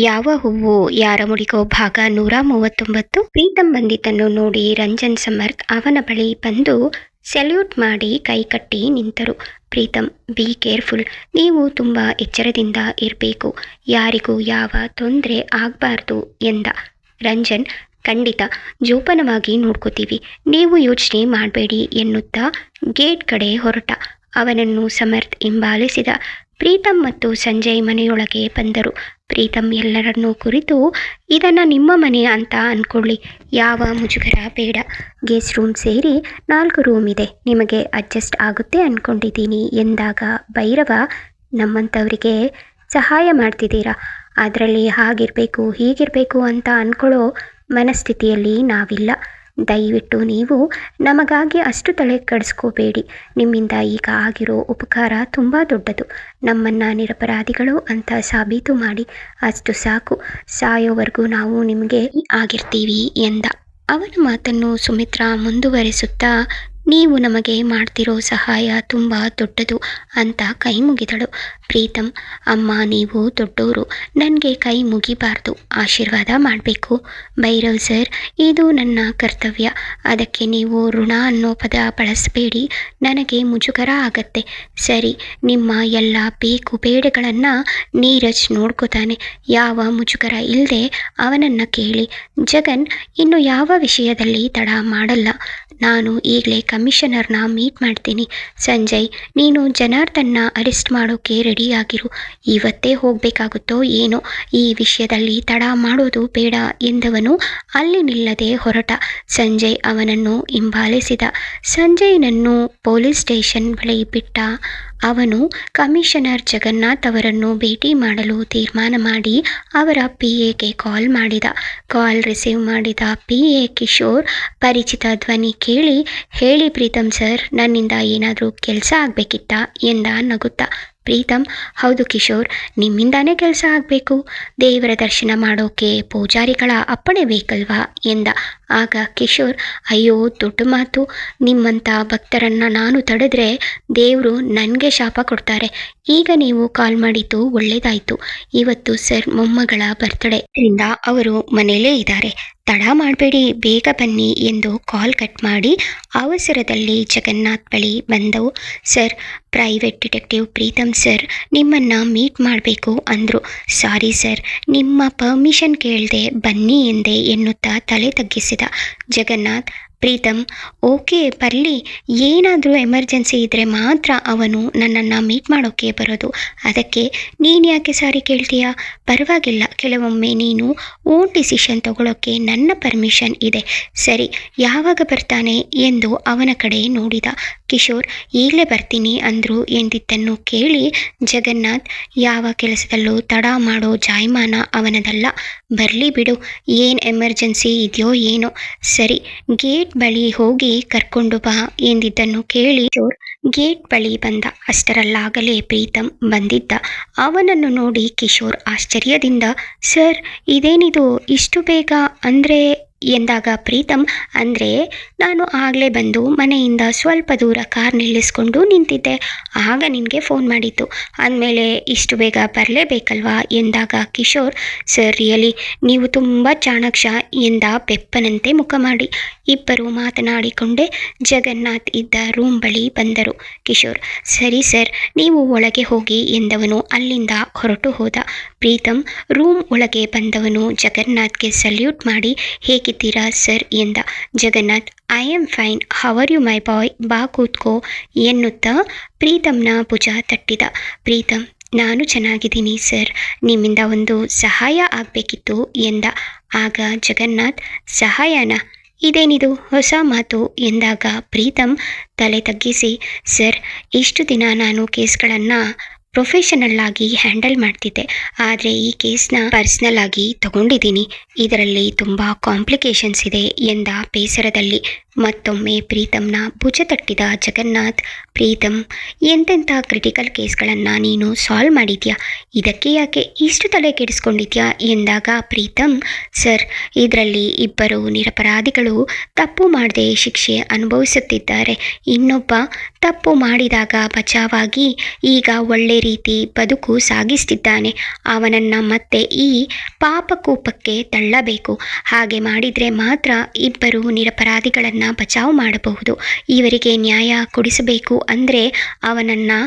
ಯಾವ ಹೂವು, ಯಾರ ಮುಡಿಗೋ ಭಾಗ ನೂರ ಮೂವತ್ತೊಂಬತ್ತು? ಪ್ರೀತಂ ಬಂದಿದ್ದನ್ನು ನೋಡಿ ರಂಜನ್ ಸಮರ್ಥ್ ಅವನ ಬಳಿ ಬಂದು ಸೆಲ್ಯೂಟ್ ಮಾಡಿ ಕೈ ಕಟ್ಟಿ ನಿಂತರು. Pritam, be careful. ನೀವು ತುಂಬ ಎಚ್ಚರದಿಂದ ಇರಬೇಕು. ಯಾರಿಗೂ ಯಾವ ತೊಂದರೆ ಆಗಬಾರ್ದು ಎಂದ ರಂಜನ್. ಖಂಡಿತ. ಜೋಪಾನವಾಗಿ ನೋಡ್ಕೋತೀವಿ. ನೀವು ಯೋಚನೆ ಮಾಡಬೇಡಿ ಎನ್ನುತ್ತಾ ಗೇಟ್ ಕಡೆ ಹೊರಟ. ಅವನನ್ನು ಸಮರ್ಥ್ ಹಿಂಬಾಲಿಸಿದ ಪ್ರೀತಂ ಮತ್ತು ಸಂಜಯ್ ಮನೆಯೊಳಗೆ ಬಂದರು. ಪ್ರೀತಮ್ ಎಲ್ಲರನ್ನೂ ಕುರಿತು, ಇದನ್ನು ನಿಮ್ಮ ಮನೆ ಅಂತ ಅಂದ್ಕೊಳ್ಳಿ ಯಾವ ಮುಜುಗರ ಬೇಡ. ಗೆಸ್ಟ್ ರೂಮ್ ಸೇರಿ ನಾಲ್ಕು ರೂಮ್ ಇದೆ. ನಿಮಗೆ ಅಡ್ಜಸ್ಟ್ ಆಗುತ್ತೆ ಅಂದ್ಕೊಂಡಿದ್ದೀನಿ ಎಂದಾಗ ಭೈರವ ನಮ್ಮಂಥವರಿಗೆ ಸಹಾಯ ಮಾಡ್ತಿದ್ದೀರಾ? ಅದರಲ್ಲಿ ಹಾಗಿರಬೇಕು, ಹೀಗಿರಬೇಕು ಅಂತ ಅಂದ್ಕೊಳ್ಳೋ ಮನಸ್ಥಿತಿಯಲ್ಲಿ ನಾವಿಲ್ಲ. ದಯವಿಟ್ಟು ನೀವು ನಮಗಾಗಿ ಅಷ್ಟು ತಲೆ ಕೆಡಿಸ್ಕೋಬೇಡಿ. ನಿಮ್ಮಿಂದ ಈಗ ಆಗಿರೋ ಉಪಕಾರ ತುಂಬ ದೊಡ್ಡದು. ನಮ್ಮನ್ನು ನಿರಪರಾಧಿಗಳು ಅಂತ ಸಾಬೀತು ಮಾಡಿ, ಅಷ್ಟು ಸಾಕು. ಸಾಯೋವರೆಗೂ ನಾವು ನಿಮಗೆ ಆಗಿರ್ತೀವಿ ಎಂದ. ಅವನ ಮಾತನ್ನು ಸುಮಿತ್ರಾ ಮುಂದುವರಿಸುತ್ತಾ ನೀವು ನಮಗೆ ಮಾಡ್ತಿರೋ ಸಹಾಯ ತುಂಬ ದೊಡ್ಡದು ಅಂತ ಕೈ ಮುಗಿದಳು. ಪ್ರೀತಮ್ ಅಮ್ಮ ನೀವು ದೊಡ್ಡವರು ನನಗೆ ಕೈ ಮುಗಿಬಾರ್ದು, ಆಶೀರ್ವಾದ ಮಾಡಬೇಕು. ಭೈರವ್ ಸರ್, ಇದು ನನ್ನ ಕರ್ತವ್ಯ. ಅದಕ್ಕೆ ನೀವು ಋಣ ಅನ್ನೋ ಪದ ಬಳಸಬೇಡಿ, ನನಗೆ ಮುಜುಗರ ಆಗತ್ತೆ. ಸರಿ, ನಿಮ್ಮ ಎಲ್ಲ ಬೇಕು ಬೇಡಗಳನ್ನು ನೀರಜ್ ನೋಡ್ಕೋತಾನೆ. ಯಾವ ಮುಜುಗರ ಇಲ್ಲದೆ ಅವನನ್ನು ಕೇಳಿ, ಜಗನ್ ಇನ್ನು ಯಾವ ವಿಷಯದಲ್ಲಿ ತಡ ಮಾಡಲ್ಲ. ನಾನು ಈಗಲೇ ಕಮಿಷನರ್ನ ಮೀಟ್ ಮಾಡ್ತೀನಿ. ಸಂಜಯ್, ನೀನು ಜನಾರ್ದನ್ನ ಅರೆಸ್ಟ್ ಮಾಡೋಕ್ಕೆ ರೆಡಿಯಾಗಿರು. ಇವತ್ತೇ ಹೋಗಬೇಕಾಗುತ್ತೋ ಏನೋ? ಈ ವಿಷಯದಲ್ಲಿ ತಡ ಮಾಡೋದು ಬೇಡ ಎಂದವನು ಅಲ್ಲಿ ನಿಲ್ಲದೆ ಹೊರಟ. ಸಂಜಯ್ ಅವನನ್ನು ಹಿಂಬಾಲಿಸಿದ. ಸಂಜಯ್ನನ್ನು ಪೊಲೀಸ್ ಸ್ಟೇಷನ್ ಬಳಿ ಬಿಟ್ಟ ಅವನು ಕಮಿಷನರ್ ಜಗನ್ನಾಥ್ ಅವರನ್ನು ಭೇಟಿ ಮಾಡಲು ತೀರ್ಮಾನ ಮಾಡಿ ಅವರ ಪಿ ಎಗೆ ಕಾಲ್ ಮಾಡಿದ. ಕಾಲ್ ರಿಸೀವ್ ಮಾಡಿದ ಪಿ ಎ ಕಿಶೋರ್ ಪರಿಚಿತ ಧ್ವನಿ ಕೇಳಿ, ಹೇಳಿ ಪ್ರೀತಮ್ ಸರ್, ನನ್ನಿಂದ ಏನಾದರೂ ಕೆಲಸ ಆಗಬೇಕಿತ್ತಾ? ಎಂದ ನಗುತ್ತಾ. ಪ್ರೀತಮ್ ಹೌದು ಕಿಶೋರ್, ನಿಮ್ಮಿಂದಾನೇ ಕೆಲಸ ಆಗಬೇಕು. ದೇವರ ದರ್ಶನ ಮಾಡೋಕೆ ಪೂಜಾರಿಗಳ ಅಪ್ಪಣೆ ಬೇಕಲ್ವಾ ಎಂದ. ಆಗ ಕಿಶೋರ್, ಅಯ್ಯೋ ದೊಡ್ಡ ಮಾತು. ನಿಮ್ಮಂಥ ಭಕ್ತರನ್ನು ನಾನು ತಡೆದ್ರೆ ದೇವರು ನನಗೆ ಶಾಪ ಕೊಡ್ತಾರೆ. ಈಗ ನೀವು ಕಾಲ್ ಮಾಡಿದ್ದು ಒಳ್ಳೆಯದಾಯಿತು ಇವತ್ತು ಸರ್ ಮೊಮ್ಮಗಳ ಬರ್ತ್ಡೇ ಇದರಿಂದ ಅವರು ಮನೆಯಲ್ಲೇ ಇದ್ದಾರೆ. ತಡ ಮಾಡಬೇಡಿ, ಬೇಗ ಬನ್ನಿ ಎಂದು ಕಾಲ್ ಕಟ್ ಮಾಡಿ ಅವಸರದಲ್ಲಿ ಜಗನ್ನಾಥ್ ಬಳಿ ಬಂದವು. Sir, private detective Pritam sir, ನಿಮ್ಮನ್ನು ಮೀಟ್ ಮಾಡಬೇಕು ಅಂದರು. ಸಾರಿ ಸರ್, ನಿಮ್ಮ ಪರ್ಮಿಷನ್ ಕೇಳದೆ ಬನ್ನಿ ಎಂದೆ ಎನ್ನುತ್ತಾ ತಲೆ ತಗ್ಗಿಸಿದ ಜಗನ್ನಾಥ್. ಪ್ರೀತಮ್ ಓಕೆ, ಬರಲಿ. ಏನಾದರೂ ಎಮರ್ಜೆನ್ಸಿ ಇದ್ದರೆ ಮಾತ್ರ ಅವನು ನನ್ನನ್ನು ಮೀಟ್ ಮಾಡೋಕ್ಕೆ ಬರೋದು. ಅದಕ್ಕೆ ನೀನು ಯಾಕೆ ಸಾರಿ ಕೇಳ್ತೀಯಾ? ಪರವಾಗಿಲ್ಲ, ಕೆಲವೊಮ್ಮೆ ನೀನು ಓನ್ ಡಿಸಿಷನ್ ತಗೊಳ್ಳೋಕ್ಕೆ ನನ್ನ ಪರ್ಮಿಷನ್ ಇದೆ. ಸರಿ, ಯಾವಾಗ ಬರ್ತಾನೆ ಎಂದು ಅವನ ಕಡೆ ನೋಡಿದ. ಕಿಶೋರ್, ಈಗಲೇ ಬರ್ತೀನಿ ಅಂದರು ಎಂದಿದ್ದನ್ನು ಕೇಳಿ ಜಗನ್ನಾಥ್, ಯಾವ ಕೆಲಸದಲ್ಲೂ ತಡ ಮಾಡೋ ಜಾಯಮಾನ ಅವನದಲ್ಲ. ಬರಲಿ ಬಿಡು, ಏನು ಎಮರ್ಜೆನ್ಸಿ ಇದೆಯೋ ಏನೋ. ಸರಿ, ಗೇಟ್ ಬಳಿ ಹೋಗಿ ಕರ್ಕೊಂಡು ಬಾ ಎಂದಿದ್ದನ್ನು ಕೇಳಿ ಕಿಶೋರ್ ಗೇಟ್ ಬಳಿ ಬಂದ. ಅಷ್ಟರಲ್ಲಾಗಲೇ ಪ್ರೀತಮ್ ಬಂದಿದ್ದ. ಅವನನ್ನು ನೋಡಿ ಕಿಶೋರ್ ಆಶ್ಚರ್ಯದಿಂದ, ಸರ್, ಇದೇನಿದು? ಇಷ್ಟು ಬೇಗ? ಅಂದರೆ ಎಂದಾಗ ಪ್ರೀತಮ್ ಅಂದರೆ ನಾನು ಆಗಲೇ ಬಂದು ಮನೆಯಿಂದ ಸ್ವಲ್ಪ ದೂರ ಕಾರ್ ನಿಲ್ಲಿಸ್ಕೊಂಡು ನಿಂತಿದ್ದೆ. ಆಗ ನಿನಗೆ ಫೋನ್ ಮಾಡಿತ್ತು ಅಂದಮೇಲೆ ಇಷ್ಟು ಬೇಗ ಬರಲೇಬೇಕಲ್ವಾ? ಎಂದಾಗ ಕಿಶೋರ್, ಸರ್, ರಿಯಲಿ, ನೀವು ತುಂಬ ಚಾಣಾಕ್ಷ ಎಂದ ಬೆಪ್ಪನಂತೆ ಮುಖ ಮಾಡಿ. ಇಬ್ಬರು ಮಾತನಾಡಿಕೊಂಡೇ ಜಗನ್ನಾಥ್ ಇದ್ದ ರೂಮ್ ಬಳಿ ಬಂದರು. ಕಿಶೋರ್, ಸರಿ ಸರ್, ನೀವು ಒಳಗೆ ಹೋಗಿ ಎಂದವನು ಅಲ್ಲಿಂದ ಹೊರಟು ಹೋದ. ಪ್ರೀತಮ್ ರೂಮ್ ಒಳಗೆ ಬಂದವನು ಜಗನ್ನಾಥ್ಗೆ ಸಲ್ಯೂಟ್ ಮಾಡಿ, ಹೇಗಿದ್ದೀರಾ ಸರ್? ಎಂದ. Jagannath, I am fine. How are you, my boy? ಬಾ ಕೂತ್ಕೋ. ಎನ್ನುತ್ತಾ ಪ್ರೀತಮ್ನ ಭುಜ ತಟ್ಟಿದ. ಪ್ರೀತಮ್ ನಾನು ಚೆನ್ನಾಗಿದ್ದೀನಿ ಸರ್. ನಿಮ್ಮಿಂದ ಒಂದು ಸಹಾಯ ಆಗಬೇಕಿತ್ತು. ಎಂದ. ಆಗ ಜಗನ್ನಾಥ್, ಸಹಾಯನ? ಇದೇನಿದು? ಹೊಸ ಮಾತು? ಎಂದಾಗ ಪ್ರೀತಮ್ ತಲೆ ತಗ್ಗಿಸಿ, ಸರ್, ಇಷ್ಟು ದಿನ ನಾನು ಕೇಸ್ಗಳನ್ನು ಪ್ರೊಫೆಷನಲ್ ಆಗಿ ಹ್ಯಾಂಡಲ್ ಮಾಡ್ತಿದ್ದೆ. ಆದರೆ ಈ ಕೇಸ್ನ ಪರ್ಸ್ನಲ್ ಆಗಿ ತಗೊಂಡಿದ್ದೀನಿ. ಇದರಲ್ಲಿ ತುಂಬ ಕಾಂಪ್ಲಿಕೇಶನ್ಸ್ ಇದೆ ಎಂದ ಬೇಸರದಲ್ಲಿ. ಮತ್ತೊಮ್ಮೆ ಪ್ರೀತಮ್ನ ಭುಜ ತಟ್ಟಿದ ಜಗನ್ನಾಥ್ ಪ್ರೀತಮ್ ಎಂತೆಂಥ ಕ್ರಿಟಿಕಲ್ ಕೇಸ್ಗಳನ್ನು ನೀನು ಸಾಲ್ವ್ ಮಾಡಿದ್ಯಾ? ಇದಕ್ಕೆ ಯಾಕೆ ಇಷ್ಟು ತಲೆ ಕೆಡಿಸ್ಕೊಂಡಿದ್ಯಾ? ಎಂದಾಗ ಪ್ರೀತಮ್ ಸರ್, ಇದರಲ್ಲಿ ಇಬ್ಬರು ನಿರಪರಾಧಿಗಳು ತಪ್ಪು ಮಾಡದೆ ಶಿಕ್ಷೆ ಅನುಭವಿಸುತ್ತಿದ್ದಾರೆ. ಇನ್ನೊಬ್ಬ ತಪ್ಪು ಮಾಡಿದಾಗ ಬಚಾವಾಗಿ ಈಗ ಒಳ್ಳೆ ರೀತಿ ಬದುಕು ಸಾಗಿಸ್ತಿದ್ದಾನೆ. ಅವನನ್ನು ಮತ್ತೆ ಈ ಪಾಪಕೂಪಕ್ಕೆ ತಳ್ಳಬೇಕು. ಹಾಗೆ ಮಾಡಿದರೆ ಮಾತ್ರ ಇಬ್ಬರು ನಿರಪರಾಧಿಗಳನ್ನು ಬಚಾವ್ ಮಾಡಬಹುದು. ಇವರಿಗೆ ನ್ಯಾಯ ಕೊಡಿಸಬೇಕು ಅಂದರೆ ಅವನನ್ನು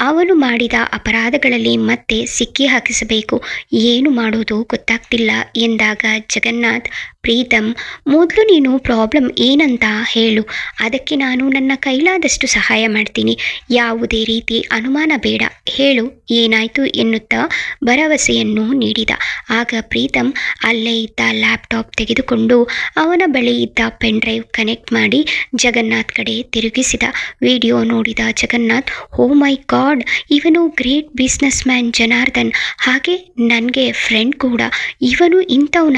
ಅವನು ಮಾಡಿದ ಅಪರಾಧಗಳಲ್ಲಿ ಮತ್ತೆ ಸಿಕ್ಕಿ ಹಾಕಿಸಬೇಕು. ಏನು ಮಾಡೋದು ಗೊತ್ತಾಗ್ತಿಲ್ಲ ಎಂದಾಗ ಜಗನ್ನಾಥ್ ಪ್ರೀತಮ್ ಮೊದಲು ನೀನು ಪ್ರಾಬ್ಲಮ್ ಏನಂತ ಹೇಳು. ಅದಕ್ಕೆ ನಾನು ನನ್ನ ಕೈಲಾದಷ್ಟು ಸಹಾಯ ಮಾಡ್ತೀನಿ. ಯಾವುದೇ ರೀತಿ ಅನುಮಾನ ಬೇಡ. ಹೇಳು, ಏನಾಯಿತು ಎನ್ನುತ್ತಾ ಭರವಸೆಯನ್ನು ನೀಡಿದ. ಆಗ ಪ್ರೀತಮ್ ಅಲ್ಲೇ ಇದ್ದ ಲ್ಯಾಪ್ಟಾಪ್ ತೆಗೆದುಕೊಂಡು ಅವನ ಬಳಿ ಇದ್ದ ಪೆನ್ ಡ್ರೈವ್ ಕನೆಕ್ಟ್ ಮಾಡಿ ಜಗನ್ನಾಥ್ ಕಡೆ ತಿರುಗಿಸಿದ. ವಿಡಿಯೋ ನೋಡಿದ ಜಗನ್ನಾಥ್, ಓ ಮೈ ಗಾಡ್, ಇವನು ಗ್ರೇಟ್ ಬಿಸ್ನೆಸ್ ಮ್ಯಾನ್ ಜನಾರ್ದನ್. ಹಾಗೆ ನನಗೆ ಫ್ರೆಂಡ್ ಕೂಡ. ಇವನು ಇಂಥವನ.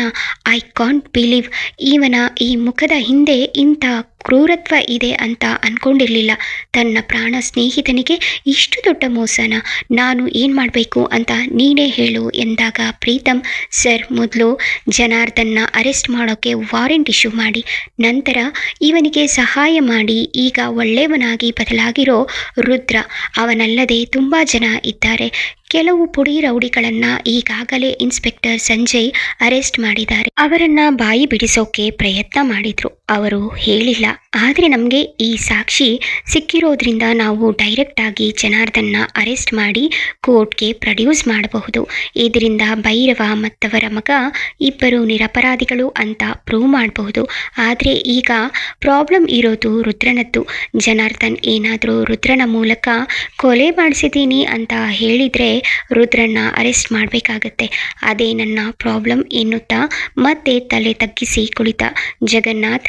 I can't believe. ಇವನ ಈ ಮುಖದ ಹಿಂದೆ ಇಂಥ ಕ್ರೂರತ್ವ ಇದೆ ಅಂತ ಅಂದ್ಕೊಂಡಿರಲಿಲ್ಲ ತನ್ನ ಪ್ರಾಣ ಸ್ನೇಹಿತನಿಗೆ ಇಷ್ಟು ದೊಡ್ಡ ಮೋಸನ. ನಾನು ಏನು ಮಾಡಬೇಕು ಅಂತ ನೀನೇ ಹೇಳು ಎಂದಾಗ ಪ್ರೀತಮ್ ಸರ್, ಮೊದಲು ಜನಾರ್ದನ್ನ ಅರೆಸ್ಟ್ ಮಾಡೋಕ್ಕೆ ವಾರೆಂಟ್ ಇಶ್ಯೂ ಮಾಡಿ. ನಂತರ ಇವನಿಗೆ ಸಹಾಯ ಮಾಡಿ. ಈಗ ಒಳ್ಳೆಯವನಾಗಿ ಬದಲಾಗಿರೋ ರುದ್ರ. ಅವನಲ್ಲದೆ ತುಂಬ ಜನ ಇದ್ದಾರೆ. ಕೆಲವು ಪುಡಿ ರೌಡಿಗಳನ್ನ ಈಗಾಗಲೇ ಇನ್ಸ್ಪೆಕ್ಟರ್ ಸಂಜಯ್ ಅರೆಸ್ಟ್ ಮಾಡಿದ್ದಾರೆ. ಅವರನ್ನ ಬಾಯಿ ಬಿಡಿಸೋಕೆ ಪ್ರಯತ್ನ ಮಾಡಿದ್ರು. ಅವರು ಹೇಳಿಲ್ಲ. ಆದರೆ ನಮಗೆ ಈ ಸಾಕ್ಷಿ ಸಿಕ್ಕಿರೋದ್ರಿಂದ ನಾವು ಡೈರೆಕ್ಟಾಗಿ ಜನಾರ್ದನ್ನ ಅರೆಸ್ಟ್ ಮಾಡಿ ಕೋರ್ಟ್ಗೆ ಪ್ರೊಡ್ಯೂಸ್ ಮಾಡಬಹುದು. ಇದರಿಂದ ಭೈರವ ಮತ್ತವರ ಮಗ ಇಬ್ಬರು ನಿರಪರಾಧಿಗಳು ಅಂತ ಪ್ರೂವ್ ಮಾಡಬಹುದು. ಆದರೆ ಈಗ ಪ್ರಾಬ್ಲಮ್ ಇರೋದು ರುದ್ರನದ್ದು. ಜನಾರ್ದನ್ ಏನಾದರೂ ರುದ್ರನ ಮೂಲಕ ಕೊಲೆ ಮಾಡಿಸಿದ್ದೀನಿ ಅಂತ ಹೇಳಿದರೆ ರುದ್ರನ್ನ ಅರೆಸ್ಟ್ ಮಾಡಬೇಕಾಗತ್ತೆ. ಅದೇ ನನ್ನ ಪ್ರಾಬ್ಲಮ್ ಎನ್ನುತ್ತಾ ಮತ್ತೆ ತಲೆ ತಗ್ಗಿಸಿ ಕುಳಿತ ಜಗನ್ನಾಥ್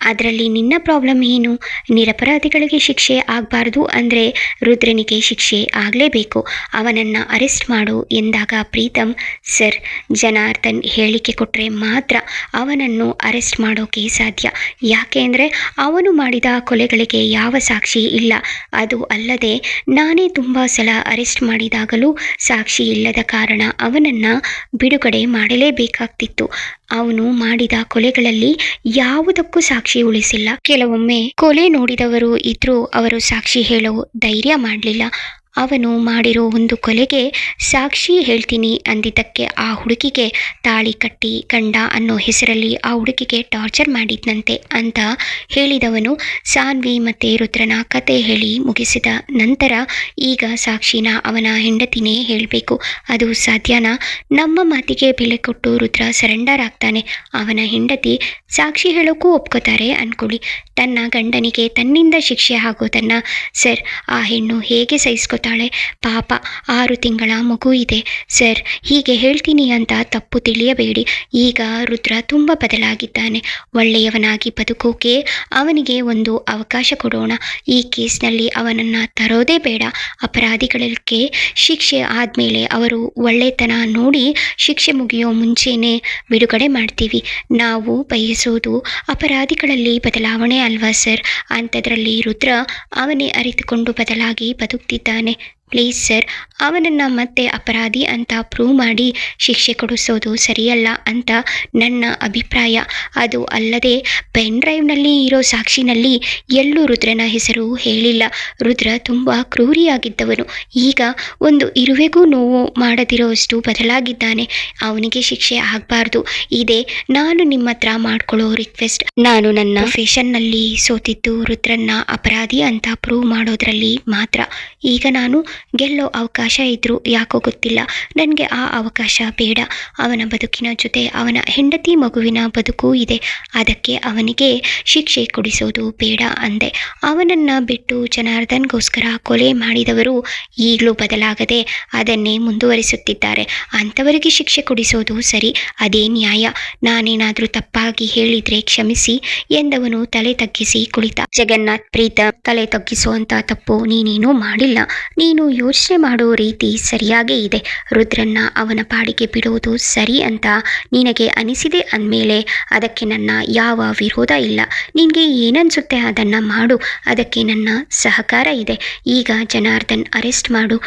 ಅದರಲ್ಲಿ ನಿನ್ನ ಪ್ರಾಬ್ಲಮ್ ಏನು? ನಿರಪರಾಧಿಗಳಿಗೆ ಶಿಕ್ಷೆ ಆಗಬಾರ್ದು ಅಂದರೆ ರುದ್ರನಿಗೆ ಶಿಕ್ಷೆ ಆಗಲೇಬೇಕು. ಅವನನ್ನು ಅರೆಸ್ಟ್ ಮಾಡು ಎಂದಾಗ ಪ್ರೀತಮ್ ಸರ್, ಜನಾರ್ದನ್ ಹೇಳಿಕೆ ಕೊಟ್ಟರೆ ಮಾತ್ರ ಅವನನ್ನು ಅರೆಸ್ಟ್ ಮಾಡೋಕೆ ಸಾಧ್ಯ. ಯಾಕೆ ಅಂದರೆ ಅವನು ಮಾಡಿದ ಕೊಲೆಗಳಿಗೆ ಯಾವ ಸಾಕ್ಷಿ ಇಲ್ಲ. ಅದು ಅಲ್ಲದೆ ನಾನೇ ತುಂಬ ಸಲ ಅರೆಸ್ಟ್ ಮಾಡಿದಾಗಲೂ ಸಾಕ್ಷಿ ಇಲ್ಲದ ಕಾರಣ ಅವನನ್ನು ಬಿಡುಗಡೆ ಮಾಡಲೇಬೇಕಾಗ್ತಿತ್ತು. ಅವನು ಮಾಡಿದ ಕೊಲೆಗಳಲ್ಲಿ ಯಾವುದಕ್ಕೂ ಸಾಕ್ಷಿ ಉಳಿಸಿಲ್ಲ. ಕೆಲವೊಮ್ಮೆ ಕೊಲೆ ನೋಡಿದವರು ಇದ್ರೂ ಅವರು ಸಾಕ್ಷಿ ಹೇಳೋ ಧೈರ್ಯ ಮಾಡಲಿಲ್ಲ. ಅವನು ಮಾಡಿರೋ ಒಂದು ಕೊಲೆಗೆ ಸಾಕ್ಷಿ ಹೇಳ್ತೀನಿ ಅಂದಿದ್ದಕ್ಕೆ ಆ ಹುಡುಗಿಗೆ ತಾಳಿ ಕಟ್ಟಿ ಗಂಡ ಅನ್ನೋ ಹೆಸರಲ್ಲಿ ಆ ಹುಡುಗಿಗೆ ಟಾರ್ಚರ್ ಮಾಡಿದ್ನಂತೆ ಅಂತ ಹೇಳಿದವನು ಸಾನ್ವಿ ಮತ್ತು ರುದ್ರನ ಕತೆ ಹೇಳಿ ಮುಗಿಸಿದ ನಂತರ ಈಗ ಸಾಕ್ಷಿನ ಅವನ ಹೆಂಡತಿನೇ ಹೇಳಬೇಕು. ಅದು ಸಾಧ್ಯನಾ? ನಮ್ಮ ಮಾತಿಗೆ ಬೆಲೆ ಕೊಟ್ಟು ರುದ್ರ ಸರೆಂಡರ್ ಆಗ್ತಾನೆ. ಅವನ ಹೆಂಡತಿ ಸಾಕ್ಷಿ ಹೇಳೋಕ್ಕೂ ಒಪ್ಕೋತಾರೆ ಅನ್ಕೊಳ್ಳಿ. ತನ್ನ ಗಂಡನಿಗೆ ತನ್ನಿಂದ ಶಿಕ್ಷೆ ಆಗೋದನ್ನು ಸರ್, ಆ ಹೆಣ್ಣು ಹೇಗೆ ಸಹಿಸ್ಕೋತಾಳೆ ಪಾಪ, ಆರು ತಿಂಗಳ ಮಗು ಇದೆ, ಸರ್, ಹೀಗೆ ಹೇಳ್ತೀನಿ ಅಂತ ತಪ್ಪು ತಿಳಿಯಬೇಡಿ. ಈಗ ರುದ್ರ ತುಂಬ ಬದಲಾಗಿದ್ದಾನೆ. ಒಳ್ಳೆಯವನಾಗಿ ಬದುಕೋಕೆ ಅವನಿಗೆ ಒಂದು ಅವಕಾಶ ಕೊಡೋಣ. ಈ ಕೇಸ್ನಲ್ಲಿ ಅವನನ್ನು ತರೋದೇ ಬೇಡ. ಅಪರಾಧಿಗಳಿಗೆ ಶಿಕ್ಷೆ ಆದಮೇಲೆ ಅವರು ಒಳ್ಳೆತನ ನೋಡಿ ಶಿಕ್ಷೆ ಮುಗಿಯೋ ಮುಂಚೆನೇ ಬಿಡುಗಡೆ ಮಾಡ್ತೀವಿ. ನಾವು ಬಯಸೋದು ಅಪರಾಧಿಗಳಲ್ಲಿ ಬದಲಾವಣೆ ಅಲ್ವಾ, ಸರ್? ಅಂಥದ್ರಲ್ಲಿ ರುದ್ರ ಅವನೇ ಅರಿತುಕೊಂಡು ಬದಲಾಗಿ ಬದುಕ್ತಿದ್ದಾನೆ. ಪ್ಲೀಸ್ ಸರ್ ಅವನನ್ನು ಮತ್ತೆ ಅಪರಾಧಿ ಅಂತ ಪ್ರೂವ್ ಮಾಡಿ ಶಿಕ್ಷೆ ಕೊಡಿಸೋದು ಸರಿಯಲ್ಲ ಅಂತ ನನ್ನ ಅಭಿಪ್ರಾಯ. ಅದು ಅಲ್ಲದೆ ಪೆನ್ ಡ್ರೈವ್ನಲ್ಲಿ ಇರೋ ಸಾಕ್ಷಿನಲ್ಲಿ ಎಲ್ಲೂ ರುದ್ರನ ಹೆಸರು ಹೇಳಿಲ್ಲ. ರುದ್ರ ತುಂಬ ಕ್ರೂರಿಯಾಗಿದ್ದವನು. ಈಗ ಒಂದು ಇರುವೆಗೂ ನೋವು ಮಾಡದಿರೋಷ್ಟು ಬದಲಾಗಿದ್ದಾನೆ. ಅವನಿಗೆ ಶಿಕ್ಷೆ ಆಗಬಾರ್ದು. ಇದೇ, ನಾನು ನಿಮ್ಮ ಹತ್ರ ಮಾಡ್ಕೊಳ್ಳೋ ರಿಕ್ವೆಸ್ಟ್ ನಾನು ನನ್ನ ಫೇಷನ್ನಲ್ಲಿ ಸೋತಿದ್ದು ರುದ್ರನ್ನ ಅಪರಾಧಿ ಅಂತ ಪ್ರೂವ್ ಮಾಡೋದ್ರಲ್ಲಿ ಮಾತ್ರ. ಈಗ ನಾನು ಗೆಲ್ಲೋ ಅವಕಾಶ ಇದ್ರೂ ಯಾಕೋ ಗೊತ್ತಿಲ್ಲ. ನನಗೆ ಆ ಅವಕಾಶ ಬೇಡ. ಅವನ ಬದುಕಿನ ಜೊತೆ ಅವನ ಹೆಂಡತಿ ಮಗುವಿನ ಬದುಕು ಇದೆ. ಅದಕ್ಕೆ ಅವನಿಗೆ ಶಿಕ್ಷೆ ಕೊಡಿಸೋದು ಬೇಡ ಅಂದೆ. ಅವನನ್ನು ಬಿಟ್ಟು ಜನಾರ್ದನ್ಗೋಸ್ಕರ ಕೊಲೆ ಮಾಡಿದವರು ಈಗಲೂ ಬದಲಾಗದೆ ಅದನ್ನೇ ಮುಂದುವರಿಸುತ್ತಿದ್ದಾರೆ. ಅಂಥವರಿಗೆ ಶಿಕ್ಷೆ ಕೊಡಿಸೋದು ಸರಿ, ಅದೇ ನ್ಯಾಯ. ನಾನೇನಾದರೂ ತಪ್ಪಾಗಿ ಹೇಳಿದ್ರೆ ಕ್ಷಮಿಸಿ ಎಂದವನು ತಲೆ ತಗ್ಗಿಸಿ ಕುಳಿತ. ಜಗನ್ನಾಥ್ ಪ್ರೀತ, ತಲೆ ತಗ್ಗಿಸುವಂತ ತಪ್ಪು ನೀನೇನೂ ಮಾಡಿಲ್ಲ. ನೀನು ಯೋಚನೆ ಮಾಡೋ ರೀತಿ ಸರಿಯಾಗೇ ಇದೆ. ರುದ್ರನ್ನ ಅವನ ಪಾಡಿಗೆ ಬಿಡೋದು ಸರಿ ಅಂತ ನಿನಗೆ ಅನಿಸಿದೆ ಅಂದಮೇಲೆ ಅದಕ್ಕೆ ನನ್ನ ಯಾವ ವಿರೋಧ ಇಲ್ಲ. ನಿನಗೆ ಏನನ್ಸುತ್ತೆ ಅದನ್ನು ಮಾಡು. ಅದಕ್ಕೆ ನನ್ನ ಸಹಕಾರ ಇದೆ. ಈಗ ಜನಾರ್ದನ್ ಅರೆಸ್ಟ್ ಮಾಡು.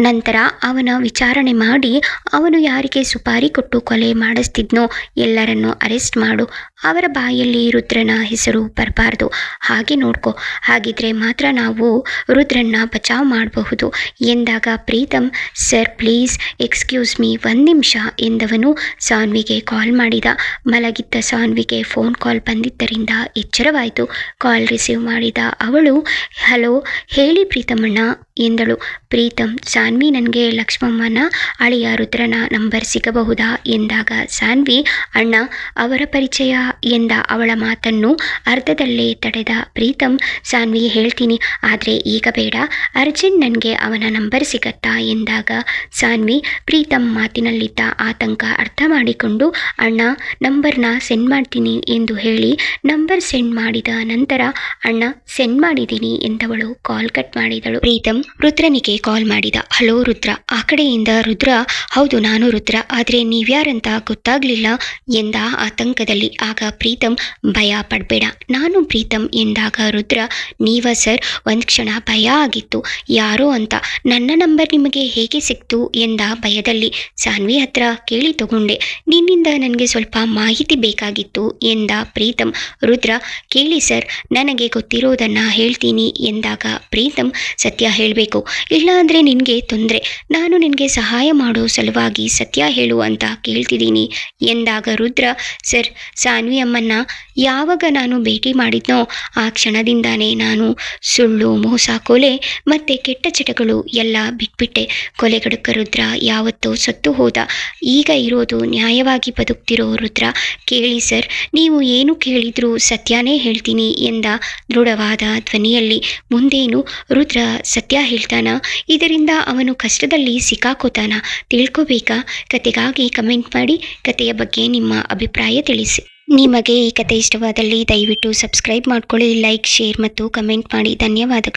ನಂತರ ಅವನ ವಿಚಾರಣೆ ಮಾಡಿ ಅವನು ಯಾರಿಗೆ ಸುಪಾರಿ ಕೊಟ್ಟು ಕೊಲೆ ಮಾಡಿಸ್ತಿದ್ನೋ ಎಲ್ಲರನ್ನೂ ಅರೆಸ್ಟ್ ಮಾಡು. ಅವರ ಬಾಯಲ್ಲಿ ರುದ್ರನ ಹೆಸರು ಬರಬಾರ್ದು. ಹಾಗೆ ನೋಡ್ಕೋ. ಹಾಗಿದ್ರೆ ಮಾತ್ರ ನಾವು ರುದ್ರನ್ನ ಬಚಾವ್ ಮಾಡಬಹುದು ಎಂದಾಗ Pritam sir, please, excuse me ಒಂದು ನಿಮಿಷ, ಎಂದವನು ಸಾನ್ವಿಗೆ ಕಾಲ್ ಮಾಡಿದ. ಮಲಗಿದ್ದ ಸಾನ್ವಿಗೆ ಫೋನ್ ಕಾಲ್ ಬಂದಿದ್ದರಿಂದ ಎಚ್ಚರವಾಯಿತು. ಕಾಲ್ ರಿಸೀವ್ ಮಾಡಿದ ಅವಳು, ಹಲೋ, ಹೇಳಿ ಪ್ರೀತಮಣ್ಣ ಎಂದಳು. ಪ್ರೀತಮ್ ಸಾನ್ವಿ ನನಗೆ ಲಕ್ಷ್ಮಮ್ಮನ ಅಳಿಯ ರುದ್ರನ ನಂಬರ್ ಸಿಗಬಹುದಾ? ಎಂದಾಗ ಸಾನ್ವಿ, ಅಣ್ಣ, ಅವರ ಪರಿಚಯ ಎಂದ ಅವಳ ಮಾತನ್ನು ಅರ್ಧದಲ್ಲೇ ತಡೆದ ಪ್ರೀತಮ್ ಸಾನ್ವಿ, ಹೇಳ್ತೀನಿ. ಆದರೆ ಈಗ ಬೇಡ. ಅರ್ಜೆಂಟ್ ನನಗೆ ಅವನ ನಂಬರ್ ಸಿಗತ್ತಾ? ಎಂದಾಗ, ಸಾನ್ವಿ ಪ್ರೀತಮ್ ಮಾತಿನಲ್ಲಿದ್ದ ಆತಂಕ ಅರ್ಥ ಮಾಡಿಕೊಂಡು, ಅಣ್ಣ, ನಂಬರ್ನ ಸೆಂಡ್ ಮಾಡ್ತೀನಿ ಎಂದು ಹೇಳಿ, ನಂಬರ್ ಸೆಂಡ್ ಮಾಡಿದ ನಂತರ, ಅಣ್ಣ, ಸೆಂಡ್ ಮಾಡಿದ್ದೀನಿ ಎಂದವಳು ಕಾಲ್ ಕಟ್ ಮಾಡಿದಳು. ಪ್ರೀತಮ್ ರುದ್ರನಿಗೆ ಕಾಲ್ ಮಾಡಿದ. ಹಲೋ ರುದ್ರ, ಆ ಕಡೆಯಿಂದ ರುದ್ರ, ಹೌದು, ನಾನು ರುದ್ರ, ಆದರೆ ನೀವ್ಯಾರಂತ ಗೊತ್ತಾಗಲಿಲ್ಲ ಎಂದ ಆತಂಕದಲ್ಲಿ. ಆಗ ಪ್ರೀತಮ್ ಭಯ ಪಡಬೇಡ ನಾನು ಪ್ರೀತಮ್ ಎಂದಾಗ ರುದ್ರ, ನೀವ ಸರ್, ಒಂದು ಕ್ಷಣ ಭಯ ಆಗಿತ್ತು. ಯಾರೋ ಅಂತ. ನನ್ನ ನಂಬರ್ ನಿಮಗೆ ಹೇಗೆ ಸಿಕ್ತು ಎಂದ ಭಯದಲ್ಲಿ. ಸಾನ್ವಿ ಹತ್ರ ಕೇಳಿ ತಗೊಂಡೆ. ನಿನ್ನಿಂದ ನನಗೆ ಸ್ವಲ್ಪ ಮಾಹಿತಿ ಬೇಕಾಗಿತ್ತು ಎಂದ ಪ್ರೀತಮ್ ರುದ್ರ, ಕೇಳಿ ಸರ್, ನನಗೆ ಗೊತ್ತಿರೋದನ್ನ ಹೇಳ್ತೀನಿ ಎಂದಾಗ ಪ್ರೀತಮ್ ಸತ್ಯ ಹೇಳಬೇಕು. ಇಲ್ಲ ಅಂದರೆ ನಿನಗೆ ತೊಂದರೆ. ನಾನು ನಿನಗೆ ಸಹಾಯ ಮಾಡೋ ಸಲುವಾಗಿ ಸತ್ಯ ಹೇಳು ಅಂತ ಕೇಳ್ತಿದ್ದೀನಿ ಎಂದಾಗ ರುದ್ರ, ಸರ್, ಸಾನ್ವಿ ಅಮ್ಮನ್ನ ಯಾವಾಗ ನಾನು ಭೇಟಿ ಮಾಡಿದ್ನೋ ಆ ಕ್ಷಣದಿಂದಾನೇ ನಾನು ಸುಳ್ಳು, ಮೋಸ, ಕೊಲೆ ಮತ್ತು ಕೆಟ್ಟ ಚಟಗಳು ಎಲ್ಲ ಬಿಟ್ಬಿಟ್ಟೆ. ಕೊಲೆಗಡುಕ ರುದ್ರ ಯಾವತ್ತೋ ಸತ್ತು ಹೋದ. ಈಗ ಇರೋದು ನ್ಯಾಯವಾಗಿ ಬದುಕ್ತಿರೋ ರುದ್ರ. ಕೇಳಿ ಸರ್, ನೀವು ಏನು ಕೇಳಿದ್ರೂ ಸತ್ಯನೇ ಹೇಳ್ತೀನಿ ಎಂದ ದೃಢವಾದ ಧ್ವನಿಯಲ್ಲಿ. ಮುಂದೇನು ರುದ್ರ ಸತ್ಯ ಹೇಳ್ತಾನ? ಇದರಿಂದ ಅವನು ಕಷ್ಟದಲ್ಲಿ ಸಿಕ್ಕಾಕೋತಾನ? ತಿಳ್ಕೋಬೇಕಾ? ಕತೆಗಾಗಿ ಕಮೆಂಟ್ ಮಾಡಿ, ಕತೆಯ ಬಗ್ಗೆ ನಿಮ್ಮ ಅಭಿಪ್ರಾಯ ತಿಳಿಸಿ. ನಿಮಗೆ ಈ ಕತೆ ಇಷ್ಟವಾದಲ್ಲಿ ದಯವಿಟ್ಟು ಸಬ್ಸ್ಕ್ರೈಬ್ ಮಾಡ್ಕೊಳ್ಳಿ ಲೈಕ್ ಶೇರ್ ಮತ್ತು ಕಮೆಂಟ್ ಮಾಡಿ. ಧನ್ಯವಾದಗಳು.